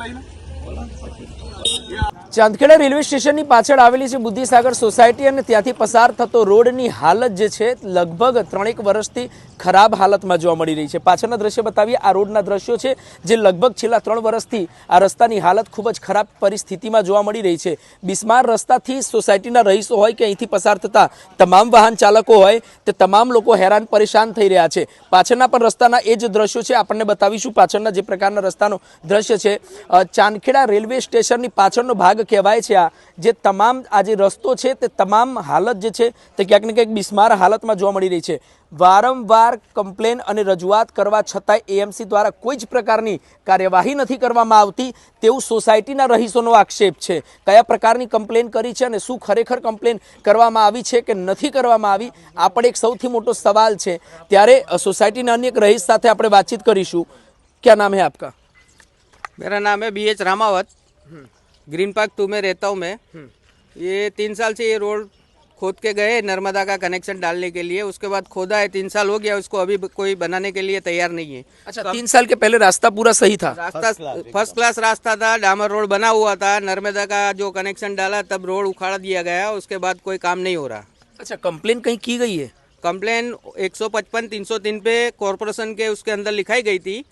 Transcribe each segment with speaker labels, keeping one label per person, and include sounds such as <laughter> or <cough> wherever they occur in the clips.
Speaker 1: Line
Speaker 2: Chandkheda railway સ્ટેશનની પાછળ આવેલી છે બુદ્ધિસાગર સોસાયટી અને ત્યાંથી પસાર થતો રોડની હાલત જે છે, લગભગ ત્રણેક વર્ષથી ખરાબ હાલતમાં જોવા મળી રહી છે. પાછળના દ્રશ્ય બતાવીએ, આ રોડના દ્રશ્યો છે, જે લગભગ છેલ્લા ત્રણ વર્ષથી આ રસ્તાની હાલત ખૂબ જ ખરાબ પરિસ્થિતિમાં જોવા મળી રહી છે. બિસ્માર રસ્તાથી સોસાયટીના રહીશો હોય કે અહીંથી પસાર થતા તમામ વાહન ચાલકો હોય, તે તમામ લોકો હેરાન પરેશાન થઈ રહ્યા છે. પાછળના પણ રસ્તાના એ જ દ્રશ્યો છે, આપણને બતાવીશું પાછળના જે પ્રકારના રસ્તાનો દ્રશ્ય છે. ચાંદખેડા રેલવે સ્ટેશનની પાછળનો ભાગ માર્ગ કહેવાય છે આ. જે તમામ આ જે રસ્તો છે તે તમામ હાલત જે છે તે ક્યાંક ને ક્યાંક બિસ્માર હાલતમાં જોવા મળી રહી છે. વારંવાર કમ્પ્લેન અને રજૂઆત કરવા છતાંય એએમસી દ્વારા કોઈ જ પ્રકારની કાર્યવાહી નથી કરવામાં આવતી તેવું સોસાયટીના રહીશોનો આક્ષેપ છે. કયા પ્રકારની કમ્પ્લેન કરી છે અને શું ખરેખર કમ્પ્લેન કરવામાં આવી છે કે નથી કરવામાં આવી આ પણ એક સૌથી મોટો સવાલ છે. ત્યારે સોસાયટીના અન્ય એક રહીશ સાથે આપણે વાતચીત કરીશું. ક્યાં નામ હે આપકા?
Speaker 3: મેરા નામ હે B H Ramavat green park two में रहता हूँ मैं। ये तीन साल से ये रोड खोद के गए नर्मदा का कनेक्शन डालने के लिए। उसके बाद खोदा है तीन साल हो गया उसको अभी कोई बनाने के लिए तैयार नहीं है।
Speaker 2: अच्छा तो तीन साल के पहले रास्ता पूरा सही था?
Speaker 3: रास्ता फ़र्स्ट क्लास रास्ता था डामर रोड बना हुआ था नर्मदा का जो कनेक्शन डाला तब रोड उखाड़ दिया गया उसके बाद कोई काम नहीं हो रहा।
Speaker 2: अच्छा कंप्लेन कहीं की गई है?
Speaker 3: कंप्लेन 155 303 पे कॉरपोरेशन के उसके अंदर लिखाई गई थी।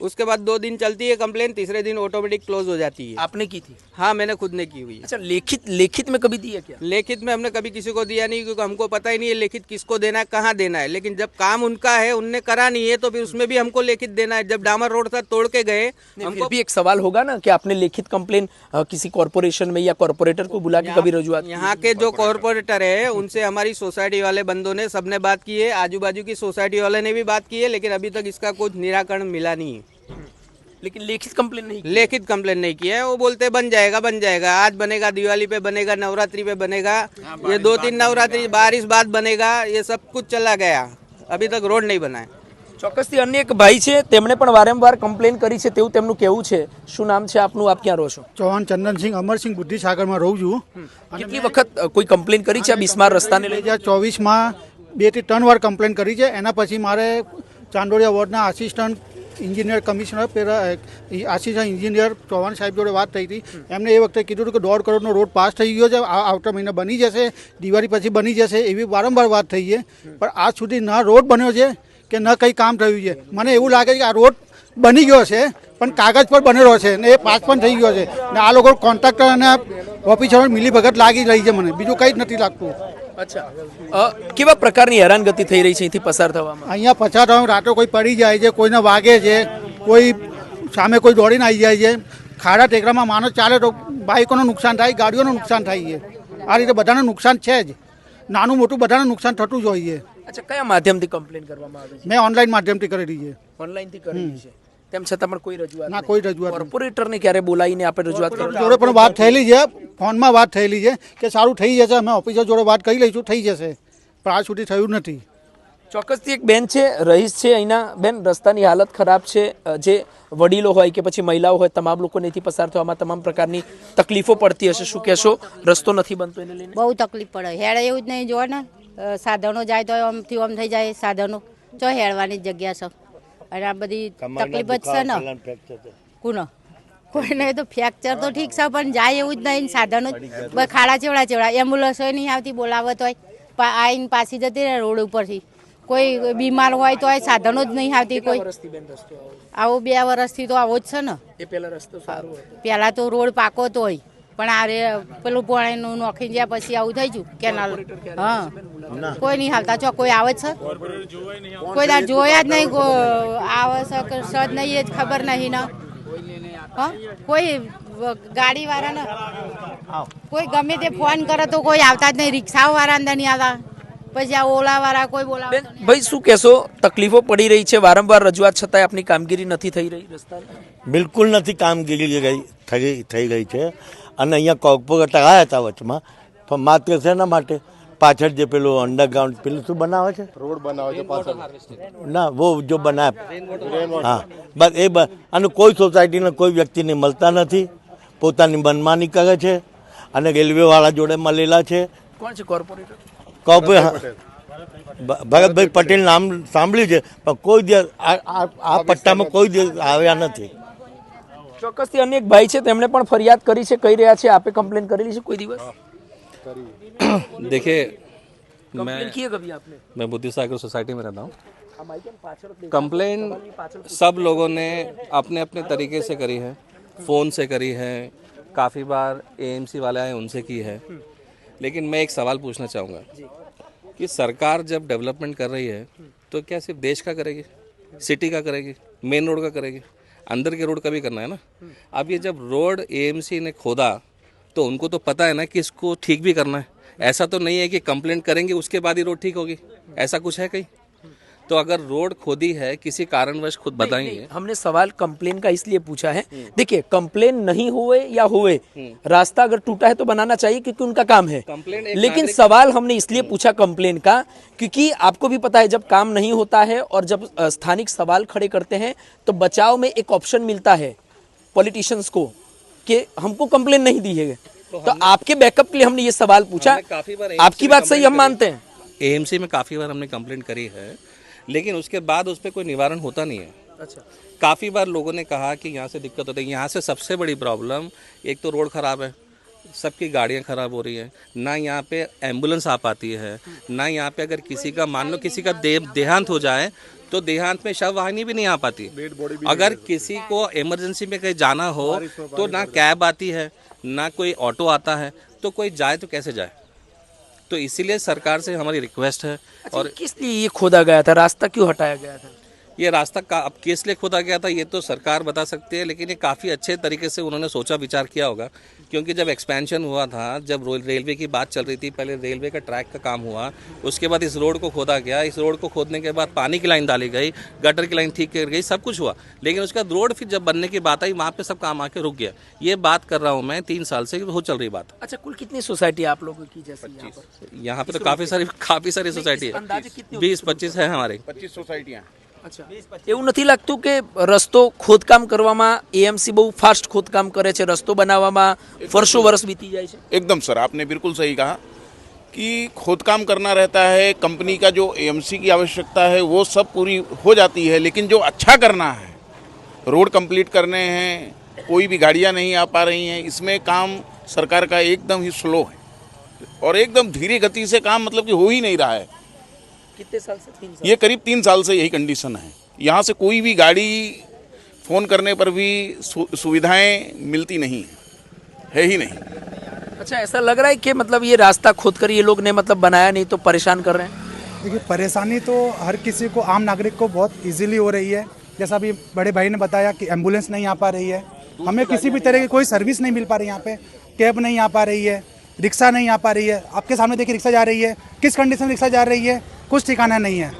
Speaker 3: उसके बाद दो दिन चलती है कंप्लेन तीसरे दिन ऑटोमेटिक क्लोज हो जाती है।
Speaker 2: आपने की थी?
Speaker 3: हाँ मैंने खुद ने की हुई है।
Speaker 2: अच्छा लिखित लिखित में कभी दिया क्या?
Speaker 3: लिखित में हमने कभी किसी को दिया नहीं क्योंकि हमको पता ही नहीं है लिखित किसको देना है कहाँ देना है। लेकिन जब काम उनका है उनने करा नहीं है तो फिर उसमें भी हमको लिखित देना है। जब डामर रोड था तोड़ के गए
Speaker 2: फिर भी एक सवाल होगा ना कि आपने लिखित कंप्लेन किसी कॉरपोरेशन में या कॉरपोरेटर को बुला के कभी रजुआत
Speaker 3: यहाँ के? जो कॉरपोरेटर है उनसे हमारी सोसाइटी वाले बंदों ने सबने बात की है आजू बाजू की सोसाइटी वाले ने भी बात की है लेकिन अभी तक इसका कुछ निराकरण मिला नहीं है
Speaker 2: लेकिन लिखित कंप्लेन नहीं की।
Speaker 3: लिखित कंप्लेन नहीं किया है वो बोलते बन जाएगा बन जाएगा आज बनेगा दिवाली पे बनेगा नवरात्रि पे बनेगा ये दो तीन नवरात्रि बारिश बाद बनेगा ये सब कुछ चला गया अभी तक रोड नहीं बना है
Speaker 2: ચોક્કસથી અન્ય એક ભાઈ છે તેમણે પણ વારંવાર કમ્પ્લેન કરી છે તેવું તેમનું કહેવું છે શું નામ છે આપનું આપ ક્યાં રહો છો
Speaker 4: ચૌહાણ ચંદનસિંહ અમરસિંહ બુદ્ધિસાગરમાં રહું છું
Speaker 2: કેટલી વખત અ, કોઈ કમ્પ્લેન કરી છે આ બિસ્માર રસ્તાને
Speaker 4: બે
Speaker 2: લઈને
Speaker 4: હજાર ચોવીસમાં બેથી ત્રણ વાર કમ્પ્લેન કરી છે. એના પછી મારે ચાંદોડિયા વોર્ડના આસિસ્ટન્ટ ઇન્જિનિયર કમિશનર પેલા આસિસ્ટન્ટ એન્જિનિયર ચૌહાણ સાહેબ જોડે વાત થઈ હતી. એમને એ વખતે કીધું હતું કે દોઢ કરોડનો રોડ પાસ થઈ ગયો છે. આ આવતા મહિને બની જશે. દિવાળી પછી બની જશે એવી વારંવાર વાત થઈ છે. પણ આજ સુધી ન રોડ બન્યો છે કે ન કંઈ કામ થયું છે. મને એવું લાગે છે કે આ રોડ બની ગયો છે પણ કાગજ પર બનેલો છે ને એ પાસ પણ થઈ ગયો છે. ને આ લોકો કોન્ટ્રાક્ટર અને ઓફિસરો મિલીભગત લાગી રહી છે મને. બીજું કંઈ જ નથી લાગતું.
Speaker 2: અચ્છા. કેવા પ્રકારની હેરાનગતિ થઈ રહી છે અહીંથી પસાર થવામાં?
Speaker 4: અહીંયા પસાર થવાનું રાતો કોઈ પડી જાય છે કોઈને વાગે છે કોઈ સામે કોઈ દોડીને આવી જાય છે. ખાડા ટેકરામાં માણસ ચાલે તો બાઇકોનું નુકસાન થાય ગાડીઓનું નુકસાન થાય છે. આ રીતે બધાને નુકસાન છે જ. નાનું મોટું બધાને નુકસાન થતું જ હોય છે.
Speaker 2: અચ્છા કયા માધ્યમથી કમ્પ્લેન કરવામાં આવે છે?
Speaker 4: મેં ઓનલાઈન માધ્યમથી કરેલી છે.
Speaker 2: ઓનલાઈનથી કરેલી છે. તેમ છતાં પણ કોઈ રજૂઆત
Speaker 4: ના કોઈ રજૂઆત.
Speaker 2: કોર્પોરેટરને ક્યારે બોલાવીને આપણે રજૂઆત કરી
Speaker 4: જોડે પણ વાત થયેલી છે. ફોનમાં વાત થયેલી છે કે સારું થઈ જશે અમે ઓફિસર જોડે વાત કરી લઈશું થઈ જશે. પણ આજ સુધી થયું નથી.
Speaker 2: ચોક્કસથી એક બેન છે રહીશ છે અહીંના. બેન રસ્તાની હાલત ખરાબ છે. જે વડીલો હોય કે પછી મહિલાઓ હોય તમામ લોકોને અહીંથી પસાર થવામાં તમામ પ્રકારની તકલીફો પડતી હશે. શું કહેશો? રસ્તો નથી બનતો એને લઈને?
Speaker 5: બહુ તકલીફ પડે. હેડ એવું જ નહીં જોવા ને. સાધનો જાય તો આમથી આમ થઈ જાય સાધનો. જો હેડવાની જ જગ્યા છે. અને આ બધી તકલીફ જ છે ને. કુનો? કોઈને તો ફ્રેક્ચર તો ઠીક છે પણ જાય એવું જ નહીં સાધનો જ. ખાડા ચેવડા ચેવડા. એમ્બ્યુલન્સ નહીં આવતી બોલાવત હોય આવીને પાછી જતી રહે રોડ ઉપરથી. કોઈ બીમાર હોય તો સાધનો જ નહીં આવતી કોઈ.
Speaker 2: આવો
Speaker 5: આવો બે વર્ષથી તો આવો જ છે ને.
Speaker 2: એ પહેલા રસ્તો સારો હતો.
Speaker 5: તો રોડ પાકો તો હોય પણ આ પેલું પોણીનું નોખી ગયા પછી આવું થઈ ગયું કેનાલ. હા. કોઈ નહીં હાલતા છો કોઈ આવે છે? કોઈ જોયા જ નહીં આવે છે કે છે નહીં એ જ ખબર નહીં ને. કોઈ ગાડી વાળાને કોઈ ગમે તે ફોન કરે તો કોઈ આવતા જ નહીં. રિક્ષા વાળા અંદર નહીં આવતા. પછી આ ઓલા વાળા કોઈ બોલાવે
Speaker 2: ભાઈ શું કહેશો? તકલીફો પડી રહી છે વારંવાર રજૂઆત છતાંય આપની કામગીરી નથી થઈ રહી રસ્તા
Speaker 6: બિલકુલ નથી કામગીરી ગઈ થઈ થઈ ગઈ છે. અને અહીંયા કોર્પોરેટર આવ્યા હતા વચમાં. પણ માત્ર શેના માટે? પાછળ જે પેલું અંડરગ્રાઉન્ડ પેલું શું બનાવે છે?
Speaker 1: રોડ બનાવે છે પાછળ.
Speaker 6: ના વો જો બનાવે. હા. બસ એ અને કોઈ સોસાયટીને કોઈ વ્યક્તિને મળતા નથી. પોતાની મનમાની કરે છે અને રેલવેવાળા જોડે મળેલા છે.
Speaker 2: કોણ છે કોર્પોરેટર
Speaker 6: કોર્પો ભરતભાઈ પટેલ. નામ સાંભળ્યું છે પણ કોઈ દિવસ આ આ- આ પટ્ટામાં કોઈ દિવસ આવ્યા નથી.
Speaker 2: ચોક્કસથી અનેક ભાઈ છે તેમણે પણ ફરિયાદ કરી છે કહી રહ્યા છે આપે કમ્પ્લેન કરેલી છે કોઈ દિવસ? <coughs>
Speaker 7: देखिए मैं
Speaker 2: कभी आपने?
Speaker 7: मैं बुद्धि सागर सोसाइटी में रहता हूँ। कंप्लेन सब लोगों ने अपने अपने तरीके से करी है। फ़ोन से करी है। काफ़ी बार ए वाले आए उनसे की है। लेकिन मैं एक सवाल पूछना चाहूँगा कि सरकार जब डेवलपमेंट कर रही है तो क्या सिर्फ़ देश का करेगी? सिटी का करेगी? मेन रोड का करेगी? अंदर के रोड का भी करना है ना? अब ये जब रोड एएमसी ने खोदा तो उनको तो पता है ना कि इसको ठीक भी करना है। ऐसा तो नहीं है कि कंप्लेंट करेंगे उसके बाद ही रोड ठीक होगी। ऐसा कुछ है कहीं? तो अगर रोड खोदी है किसी कारणवश खुद बताइए
Speaker 2: हमने सवाल कंप्लेन का इसलिए पूछा है। देखिए कंप्लेन नहीं हुए या हुए रास्ता अगर टूटा है तो बनाना चाहिए क्योंकि उनका काम है। लेकिन सवाल हमने इसलिए पूछा कंप्लेन का क्योंकि आपको भी पता है जब काम नहीं होता है और जब स्थानिक सवाल खड़े करते हैं तो बचाव में एक ऑप्शन मिलता है पॉलिटिशियंस को। कि हमको कंप्लेन नहीं दी है। तो आपके बैकअप के लिए हमने ये सवाल पूछा।
Speaker 7: काफ़ी बार
Speaker 2: आपकी बात सही हम मानते हैं।
Speaker 7: एएमसी में काफ़ी बार हमने कंप्लेंट करी है लेकिन उसके बाद उस पर कोई निवारण होता नहीं है।
Speaker 2: अच्छा।
Speaker 7: काफ़ी बार लोगों ने कहा कि यहाँ से दिक्कत होती है। यहाँ से सबसे बड़ी प्रॉब्लम एक तो रोड ख़राब है। सबकी गाड़ियाँ ख़राब हो रही हैं। ना यहाँ पे एंबुलेंस आ पाती है ना यहाँ पे अगर किसी का मान लो किसी का दे, देहांत हो जाए तो देहांत में शव वाहिनी भी नहीं आ पाती। अगर किसी को इमरजेंसी में कहीं जाना हो तो ना कैब आती है ना कोई ऑटो आता है तो कोई जाए तो कैसे जाए? तो इसीलिए सरकार से हमारी रिक्वेस्ट है
Speaker 2: और
Speaker 7: और
Speaker 2: किस लिए ये खोदा गया था? रास्ता क्यों हटाया गया था?
Speaker 7: ये रास्ता का अब केस लिए खोदा गया था ये तो सरकार बता सकती है लेकिन ये काफ़ी अच्छे तरीके से उन्होंने सोचा विचार किया होगा। क्योंकि जब एक्सपेंशन हुआ था जब रेलवे की बात चल रही थी पहले रेलवे का ट्रैक का काम हुआ उसके बाद इस रोड को खोदा गया इस रोड को खोदने के बाद पानी की लाइन डाली गई गटर की लाइन ठीक कर गई सब कुछ हुआ। लेकिन उसके बाद रोड फिर जब बनने की बात आई वहाँ पर सब काम आके रुक गया। ये बात कर रहा हूँ मैं तीन साल से हो चल रही बात।
Speaker 2: अच्छा कुल कितनी सोसाइटी आप लोगों की जैसे यहाँ
Speaker 7: पे तो काफ़ी सारी काफ़ी सारी सोसाइटी है। बीस पच्चीस है हमारे।
Speaker 1: पच्चीस
Speaker 2: सोसाइटियाँ એવું નથી લાગતું કે રસ્તો ખોદકામ કરવામાં એએમસી બહુ ફાસ્ટ ખોદકામ કરે છે રસ્તો બનાવવામાં વર્ષો વર્ષ વીતી જાય છે
Speaker 1: एकदम सर आपने बिल्कुल सही कहा कि खोदकाम करना रहता है कंपनी का जो एएमसी की आवश्यकता है वो सब पूरी हो जाती है लेकिन जो अच्छा करना है रोड कंप्लीट करने हैं कोई भी गाड़ियाँ नहीं आ पा रही हैं इसमें काम सरकार का एकदम ही स्लो है और एकदम धीरे गति से काम मतलब कि हो ही नहीं रहा है
Speaker 2: कितने साल से? तीन साल।
Speaker 1: ये करीब तीन साल से यही कंडीशन है। यहाँ से कोई भी गाड़ी फ़ोन करने पर भी सु, सुविधाएँ मिलती नहीं है, है ही नहीं।
Speaker 2: अच्छा ऐसा लग रहा है कि मतलब ये रास्ता खोद कर ये लोग ने मतलब बनाया नहीं तो परेशान कर रहे हैं?
Speaker 8: देखिए परेशानी तो हर किसी को आम नागरिक को बहुत इजीली हो रही है। जैसा अभी बड़े भाई ने बताया कि एंबुलेंस नहीं आ पा रही है। हमें किसी भी तरह की कोई सर्विस नहीं मिल पा रही यहाँ पे। कैब नहीं आ पा रही है रिक्शा नहीं आ पा रही है। आपके सामने देखिए रिक्शा जा रही है। किस कंडीशन में रिक्शा जा रही है? कुछ ठिकाना नहीं है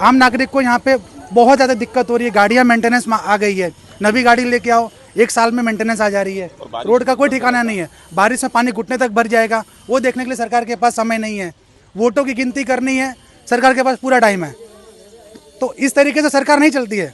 Speaker 8: आम नागरिक को यहाँ पे बहुत ज़्यादा दिक्कत हो रही है गाड़ियाँ मेंटेनेंस में आ गई है नवी गाड़ी लेके आओ एक साल में मेंटेनेंस आ जा रही है रोड का कोई ठिकाना नहीं है बारिश में पानी घुटने तक भर जाएगा वो देखने के लिए सरकार के पास समय नहीं है वोटों की गिनती करनी है सरकार के पास पूरा टाइम है तो इस तरीके से सरकार नहीं चलती है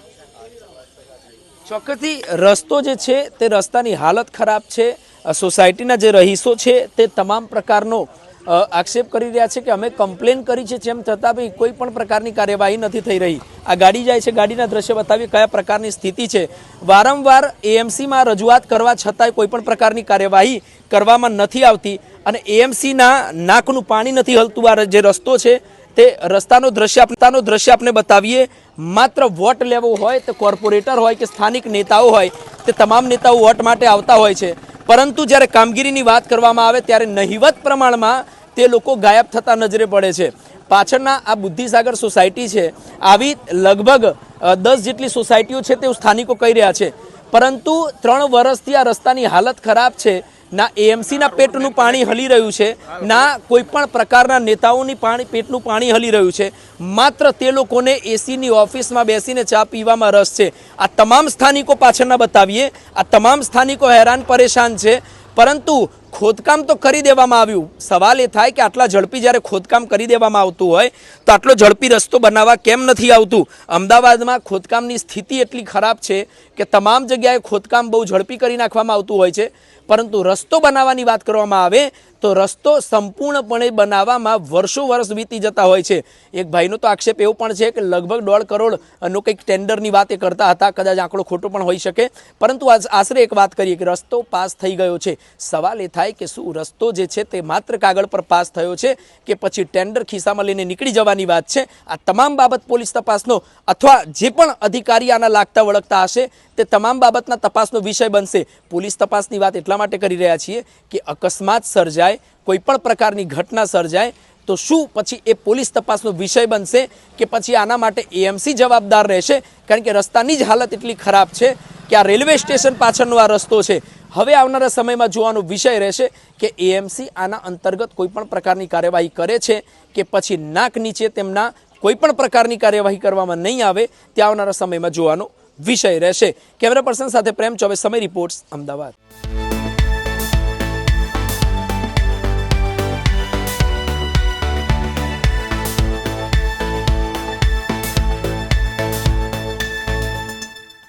Speaker 2: ચોક્કસથી રસ્તો જે છે તે રસ્તાની હાલત ખરાબ છે અ, સોસાયટીના જે રહીશો છે તે તમામ પ્રકારનો અ, આક્ષેપ કરી રહ્યા છે કે અમે કમ્પ્લેન કરી છે જેમ છતાં બી કોઈ પણ પ્રકારની કાર્યવાહી નથી થઈ રહી. આ ગાડી જાય છે, ગાડીના દ્રશ્ય બતાવીએ કયા પ્રકારની સ્થિતિ છે. વારંવાર એએમસીમાં રજૂઆત કરવા છતાંય કોઈ પણ પ્રકારની કાર્યવાહી કરવામાં નથી આવતી અને એએમસીના નાકનું પાણી નથી હલતું. આ જે રસ્તો છે તે રસ્તાનો દ્રશ્ય આપતાનો દ્રશ્ય આપણે બતાવીએ. માત્ર વોટ લેવો હોય, તો કોર્પોરેટર હોય કે સ્થાનિક નેતાઓ હોય, તે તમામ નેતાઓ વોટ માટે આવતા હોય છે. પરંતુ જ્યારે કામગીરીની વાત કરવામાં આવે ત્યારે નહિવત પ્રમાણમાં તે લોકો ગાયબ થતા નજરે પડે છે. પાછળના આ બુદ્ધિસાગર સોસાયટી છે. આવી લગભગ દસ જેટલી સોસાયટીઓ છે તેવું સ્થાનિકો કહી રહ્યા છે. પરંતુ ત્રણ વર્ષથી આ રસ્તાની હાલત ખરાબ છે. ના એએમસીના પેટનું પાણી હલી રહ્યું છે, ના કોઈ પણ પ્રકારના નેતાઓની પાણી, પેટનું પાણી હલી રહ્યું છે. માત્ર તે લોકોને એસીની ઓફિસમાં બેસીને ચા પીવામાં રસ છે. આ તમામ સ્થાનિકો પાછળના બતાવીએ. આ તમામ સ્થાનિકો હેરાન પરેશાન છે. પરંતુ ખોદકામ તો કરી દેવામાં આવ્યું. સવાલ એ થાય કે આટલા ઝડપી જ્યારે ખોદકામ કરી દેવામાં આવતું હોય, તો આટલો ઝડપી રસ્તો બનાવવા કેમ નથી આવતું? અમદાવાદમાં ખોદકામની સ્થિતિ એટલી ખરાબ છે કે તમામ જગ્યાએ ખોદકામ બહુ ઝડપી કરી નાખવામાં આવતું હોય છે. પરંતુ રસ્તો બનાવવાની વાત કરવામાં આવે, તો રસ્તો સંપૂર્ણપણે બનાવવામાં વર્ષો વર્ષ વીતી જતા હોય છે. એક ભાઈનો તો આક્ષેપ એવો પણ છે કે લગભગ દોઢ કરોડનો કંઈક ટેન્ડરની વાત એ કરતા હતા, કદાચ આંકડો ખોટો પણ હોઈ શકે. પરંતુ આજ આશરે એક વાત કરીએ કે રસ્તો પાસ થઈ ગયો છે. સવાલ એ થાય કે શું રસ્તો જે છે તે માત્ર કાગળ પર પાસ થયો છે કે પછી ટેન્ડર ખિસ્સામાં લઈને નીકળી જવાની વાત છે? આ તમામ બાબત પોલીસ તપાસનો અથવા જે પણ અધિકારી આના લાગતા વળગતા હશે તે તમામ બાબતના તપાસનો વિષય બનશે. પોલીસ તપાસની વાત એટલા માટે કરી રહ્યા છીએ કે અકસ્માત સર્જાય, કોઈ પણ પ્રકારની ઘટના સર્જાય, તો શું પછી એ પોલીસ તપાસનો વિષય બનશે કે પછી આના માટે એએમસી જવાબદાર રહેશે? કારણ કે રસ્તાની જ હાલત એટલી ખરાબ છે કે આ રેલવે સ્ટેશન પાછળનો આ રસ્તો છે. હવે આવનારા સમયમાં જોવાનો વિષય રહેશે કે એએમસી આના અંતર્ગત કોઈપણ પ્રકારની કાર્યવાહી કરે છે કે પછી નાક નીચે તેમના કોઈપણ પ્રકારની કાર્યવાહી કરવામાં નહીં આવે, તે આવનારા સમયમાં જોવાનો વિષય રહેશે. કેમેરા પર્સન સાથે પ્રેમ ચોબે સમય રિપોર્ટ્સ, અમદાવાદ.